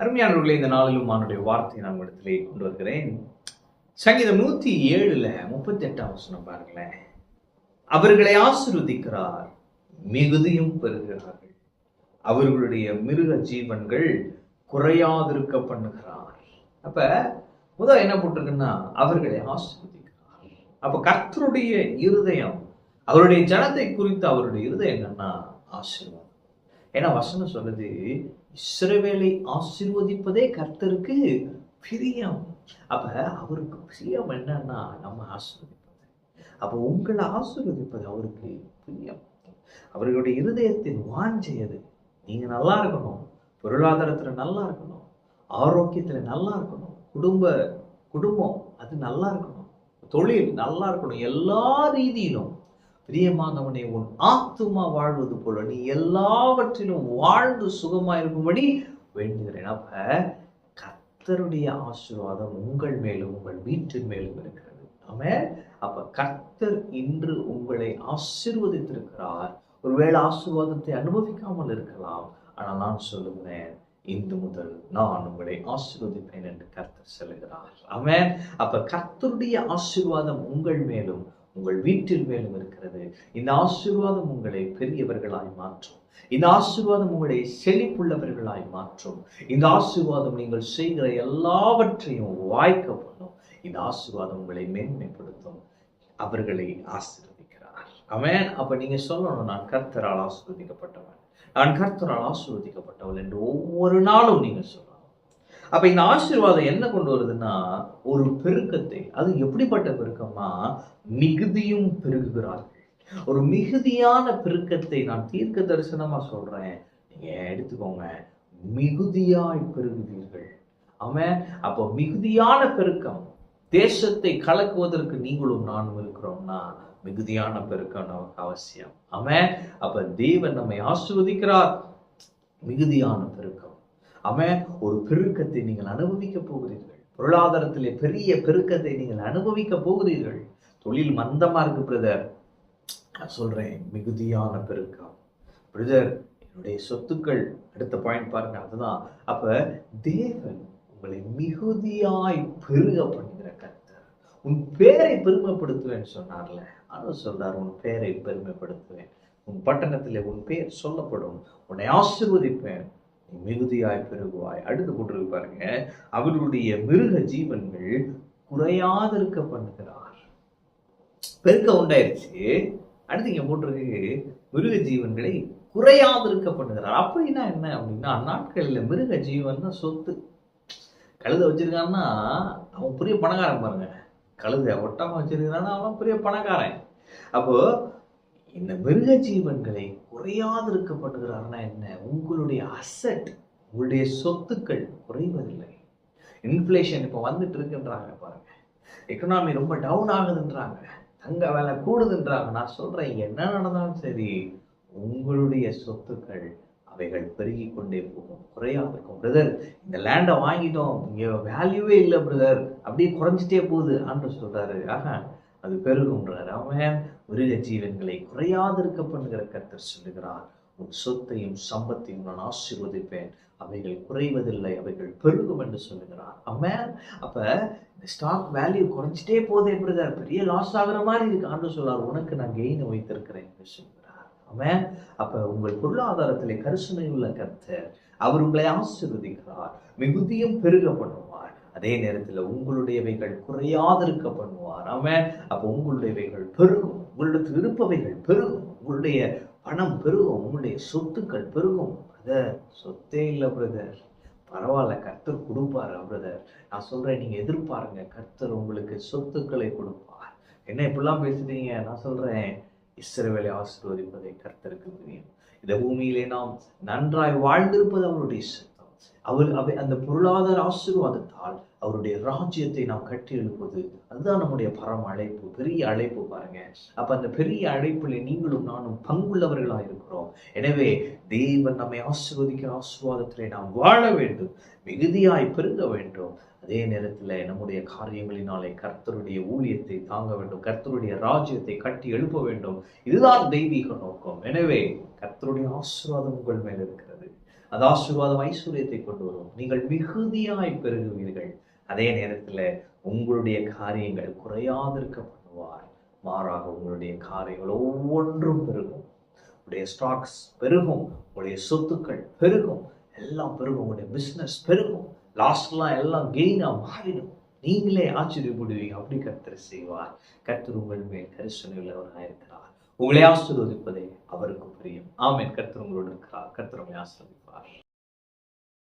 அருமையானவர்களே இந்த நாளிலும் அவனுடைய வார்த்தையை நான் இடத்திலே கொண்டு வருகிறேன். சங்கீதம் நூத்தி ஏழுல முப்பத்தி எட்டாம் வசனம் பாருங்களேன். அவர்களை ஆசிர்வதிக்கிறார் மிகுதியும் பெறுகிறார்கள். அவர்களுடைய மிருக ஜீவன்கள் குறையாதிருக்க பண்ணுகிறார் அப்ப முதல் என்ன போட்டிருக்குன்னா அவர்களை ஆசிர்வதிக்கிறார். அப்ப கர்த்தருடைய இருதயம் அவருடைய ஜனத்தை குறித்து அவருடைய இருதயம் என்னன்னா ஆசீர்வாதம். ஏன்னா வசனம் சொல்லுது இஸ்ரவேலை ஆசிர்வதிப்பதே கர்த்தருக்கு பிரியம். அப்ப அவருக்கு பிரியம் என்னன்னா நம்ம ஆசிர்வதிப்பது. அப்ப உங்களை ஆசிர்வதிப்பது அவருக்கு பிரியம். அவர்களுடைய இருதயத்தின் வாஞ்சை அது. நீங்க நல்லா இருக்கணும். பொருளாதாரத்துல நல்லா இருக்கணும். ஆரோக்கியத்துல நல்லா இருக்கணும். குடும்ப குடும்பம் அது நல்லா இருக்கணும். தொழில் நல்லா இருக்கணும். எல்லா ரீதியிலும். பிரியமானவனே உன் ஆத்துமா வாழ்வது போல நீ எல்லாவற்றிலும் வாழ்ந்து சுகமாயிருக்கும்படி வேண்டுகிறேன். அப்ப கர்த்தருடைய ஆசீர்வாதம் உங்கள் மேலும் உங்கள் வீட்டின் மேலும் இருக்கிறது. ஆமே அப்ப கர்த்தர் இன்று உங்களை ஆசீர்வதித்திருக்கிறார். ஒருவேளை ஆசீர்வாதத்தை அனுபவிக்காமல் இருக்கலாம். ஆனால் நான் சொல்லுகிறேன் இன்று முதல் நான் உங்களை ஆசீர்வதிப்பேன் என்று கர்த்தர் சொல்லுகிறார். ஆமே அப்ப கர்த்தருடைய ஆசீர்வாதம் உங்கள் மேலும் உங்கள் வீட்டில் மேலும் இருக்கிறது. இந்த ஆசீர்வாதம் உங்களை பெரியவர்களாய் மாற்றும். இந்த ஆசீர்வாதம் உங்களை செழிப்புள்ளவர்களாய் மாற்றும். இந்த ஆசீர்வாதம் நீங்கள் செய்கிற எல்லாவற்றையும் வாய்க்க பண்ணும் இந்த ஆசீர்வாதம் உங்களை மேன்மைப்படுத்தும். அவர்களை ஆசீர்வதிக்கிறார். அவன் அப்ப நீங்க சொல்லணும் நான் கர்த்தரால் ஆசீர்வதிக்கப்பட்டவன். நான் கர்த்தரால் ஆசீர்வதிக்கப்பட்டவள் என்று ஒவ்வொரு நாளும் நீங்க சொல்லணும். அப்ப இந்த ஆசீர்வாதம் என்ன கொண்டு வருதுன்னா ஒரு பெருக்கத்தை. அது எப்படிப்பட்ட பெருக்கமா மிகுதியும் பெருகுகிறார்கள் ஒரு மிகுதியான பெருக்கத்தை நான் தீர்க்க தரிசனமா சொல்றேன். நீங்க எடுத்துக்கோங்க. மிகுதியாய் பெருகுவீர்கள். அவன் அப்போ மிகுதியான பெருக்கம். தேசத்தை கலக்குவதற்கு நீங்களும் நானும் இருக்கிறோம்னா மிகுதியான பெருக்கம் நமக்கு அவசியம். அவன் அப்ப தேவன் நம்மை ஆசிர்வதிக்கிறார். மிகுதியான பெருக்கம். அவன் ஒரு பெருக்கத்தை நீங்கள் அனுபவிக்க போகிறீர்கள். பொருளாதாரத்திலே பெரிய பெருக்கத்தை நீங்கள் அனுபவிக்க போகிறீர்கள். தொழில் மந்தமா இருக்கு பிரதர் நான் சொல்றேன் மிகுதியான பெருக்கம். பிரதர் என்னுடைய சொத்துக்கள் அடுத்த பாயிண்ட் பாருங்க அதுதான். அப்ப தேவன் உங்களை மிகுதியாய் பெருக பண்ணுகிற கர்த்தர். உன் பேரை பெருமைப்படுத்துவேன்னு சொன்னார்ல. ஆனால் சொல்றார் உன் பேரை பெருமைப்படுத்துவேன். உன் பட்டணத்திலே உன் பேர் சொல்லப்படும். உன்னை ஆசிர்வதிப்பேன். மிகுதியாய் பெருகுவாய். அடுத்து போட்டிருக்கு பாருங்க. அவர்களுடைய மிருக ஜீவன்கள் குறையாதிருக்க பண்ணுகிறார் பெருக்க உண்டாயிருச்சு. அடுத்து இங்க போட்டிருக்கு மிருக ஜீவன்களை குறையாதிருக்க பண்ணுகிறார் அப்படின்னா என்ன அப்படின்னா அந்நாட்களில் மிருக ஜீவன் சொத்து. கழுத வச்சிருக்கான்னா அவன் பெரிய பணக்காரன் பாருங்க. கழுத ஒட்டமா வச்சிருக்கான்னா அவன் பெரிய பணக்காரன். அப்போ இந்த மிருக ஜீவன்களை குறையாது பண்ணுகிறார்னா என்ன? உங்களுடைய அசட் உங்களுடைய சொத்துக்கள் குறைவதில்லை. இன்ஃப்ளேஷன் இப்போ வந்துட்டு இருக்குன்றாங்க பாருங்க. எக்கனாமி ரொம்ப டவுன் ஆகுதுன்றாங்க. தங்க வேலை கூடுதுன்றாங்க. நான் சொல்றேன் என்ன நடந்தாலும் சரி உங்களுடைய சொத்துக்கள் அவைகள் பெருகி கொண்டே போகும். குறையாக இருக்கும் பிரதர் இந்த லேண்டை வாங்கிட்டோம். இங்கே வேல்யூவே இல்லை பிரதர் அப்படியே குறைஞ்சிட்டே போகுது. அன்று சொல்கிறாரு ஆஹா. அது பெருகுன்றார் அவன் மிருக ஜீவன்களை குறையாதிருக்க பண்ணுகிற கர்த்தர் சொல்லுகிறார் உன் சொத்தையும் சம்பத்தையும் நான் ஆசீர்வதிப்பேன். அவைகள் குறைவதில்லை அவைகள் பெருகும் என்று சொல்லுகிறார். அவன் அப்ப ஸ்டாக் வேல்யூ குறைஞ்சிட்டே போதே பிரதர் பெரிய லாஸ் ஆகுற மாதிரி இருக்கு. ஆண்டு சொல்றார் உனக்கு நான் கெயின் வைத்திருக்கிறேன் என்று சொல்கிறார் அவன் அப்ப உங்கள் பொருளாதாரத்திலே கரிசனை உள்ள கர்த்தர் அவர் உங்களை ஆசீர்வதிக்கிறார். மிகுதியும் பெருக அதே நேரத்தில் உங்களுடையவைகள் குறையாதிருக்க பண்ணுவார் அவன் அப்போ உங்களுடையவைகள் பெருகும். உங்களிடத்தில் இருப்பவைகள் பெருகும். உங்களுடைய பணம் பெருகும். உங்களுடைய சொத்துக்கள் பெருகும். பிரதர் சொத்தே இல்லை பிரதர் பரவாயில்ல கர்த்தர் கொடுப்பார் பிரதர் நான் சொல்கிறேன் நீங்கள் எதிர்பாருங்க. கர்த்தர் உங்களுக்கு சொத்துக்களை கொடுப்பார். என்ன இப்படிலாம் பேசுறீங்க நான் சொல்கிறேன் இஸ்ரவேலை ஆசீர்வதிப்பதை கர்த்தருக்கு தெரியும் இந்த பூமியிலே நாம் நன்றாய் வாழ்ந்திருப்பது அவருடைய அவர் அவை அந்த பொருளாதார ஆசீர்வாதத்தால் அவருடைய ராஜ்யத்தை நாம் கட்டி எழுப்புவது அதுதான் நம்முடைய பரம அழைப்பு பெரிய அழைப்பு பாருங்க. அப்ப அந்த பெரிய அழைப்பில் நீங்களும் நானும் பங்குள்ளவர்களாக இருக்கிறோம். எனவே தேவன் நம்மை ஆசீர்வதிக்கிற ஆசீர்வாதத்திலே நாம் வாழ வேண்டும். மிகுதியாய் பெருக வேண்டும். அதே நேரத்தில் நம்முடைய காரியங்களினாலே கர்த்தருடைய ஊழியத்தை தாங்க வேண்டும். கர்த்தருடைய ராஜ்யத்தை கட்டி எழுப்ப வேண்டும். இதுதான் தெய்வீக நோக்கம். எனவே கர்த்தருடைய ஆசீர்வாதம் உங்கள் மேல் இருக்கிறது. அது ஆசீர்வாதம் ஐஸ்வர்யத்தை கொண்டு வரும். நீங்கள் மிகுதியாய் பெருகுவீர்கள். அதே நேரத்தில் உங்களுடைய காரியங்கள் குறையாதிருக்க பண்ணுவார் மாறாக உங்களுடைய காரியங்கள் ஒவ்வொன்றும் பெருகும். உடைய ஸ்டாக்ஸ் பெருகும். உங்களுடைய சொத்துக்கள் பெருகும். எல்லாம் பெருகும். உங்களுடைய பிஸ்னஸ் பெருகும். லாஸ்ட்லாம் எல்லாம் கெயினாக மாறிடும். நீங்களே ஆச்சரியப்படுவீங்க. அப்படி கர்த்தர் செய்வார். கர்த்தர் உங்கள் மேல் கரிசனையுள்ளவராக இருக்கிறார் உங்களை ஆசிர்வதிப்பதே அவருக்கு பிரியம். ஆமென். கர்த்தர் உங்களோடு இருக்கிறார். கர்த்தர் உங்களை